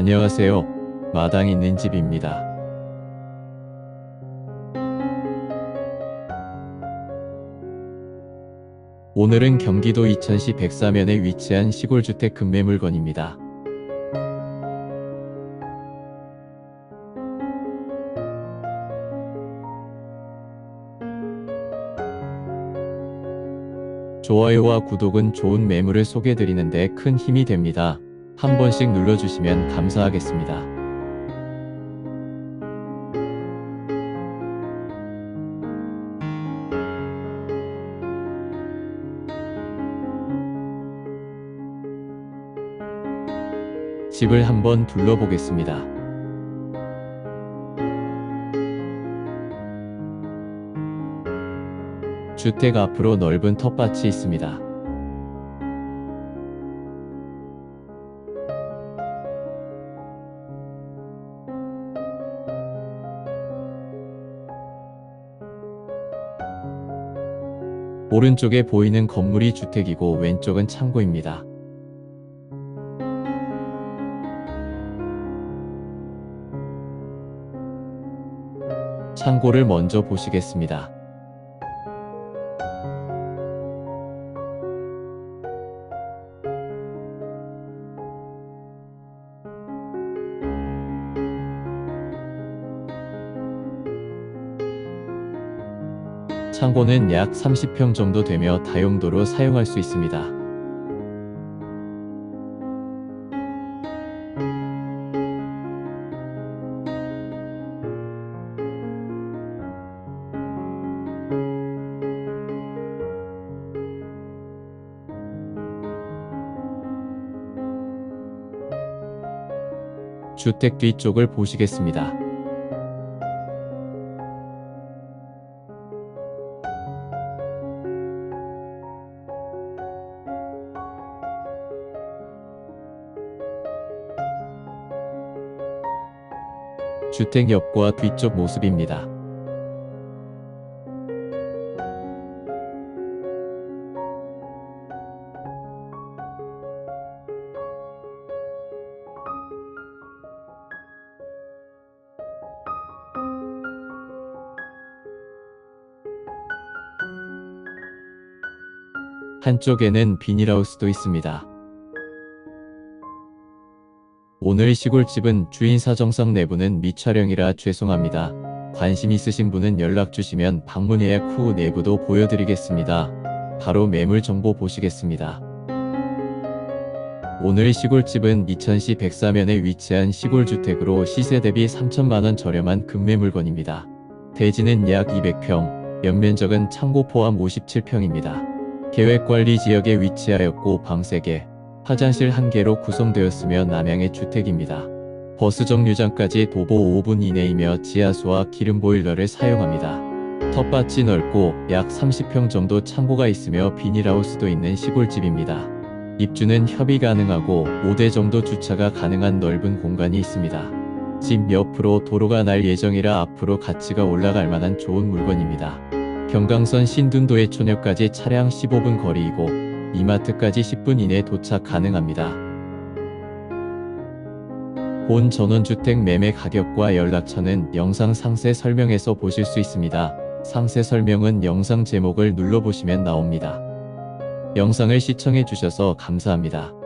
안녕하세요. 마당 있는 집입니다. 오늘은 경기도 이천시 백사면에 위치한 시골주택 급매물건입니다. 좋아요와 구독은 좋은 매물을 소개드리는데 큰 힘이 됩니다. 한 번씩 눌러주시면 감사하겠습니다. 집을 한번 둘러보겠습니다. 주택 앞으로 넓은 텃밭이 있습니다. 오른쪽에 보이는 건물이 주택이고 왼쪽은 창고입니다. 창고를 먼저 보시겠습니다. 창고는 약 30평 정도 되며 다용도로 사용할 수 있습니다. 주택 뒤쪽을 보시겠습니다. 주택 옆과 뒤쪽 모습입니다. 한쪽에는 비닐하우스도 있습니다. 오늘 시골집은 주인 사정상 내부는 미촬영이라 죄송합니다. 관심 있으신 분은 연락 주시면 방문 예약 후 내부도 보여드리겠습니다. 바로 매물 정보 보시겠습니다. 오늘 시골집은 이천시 백사면에 위치한 시골주택으로 시세 대비 3천만원 저렴한 급매물건입니다. 대지는 약 200평, 연면적은 창고 포함 57평입니다. 계획관리 지역에 위치하였고 방 3개, 화장실 1개로 구성되었으며 남양의 주택입니다. 버스 정류장까지 도보 5분 이내이며 지하수와 기름 보일러를 사용합니다. 텃밭이 넓고 약 30평 정도 창고가 있으며 비닐하우스도 있는 시골집입니다. 입주는 협의 가능하고 5대 정도 주차가 가능한 넓은 공간이 있습니다. 집 옆으로 도로가 날 예정이라 앞으로 가치가 올라갈 만한 좋은 물건입니다. 경강선 신둔도의 초역까지 차량 15분 거리이고 이마트까지 10분 이내 도착 가능합니다. 본 전원주택 매매 가격과 연락처는 영상 상세 설명에서 보실 수 있습니다. 상세 설명은 영상 제목을 눌러보시면 나옵니다. 영상을 시청해 주셔서 감사합니다.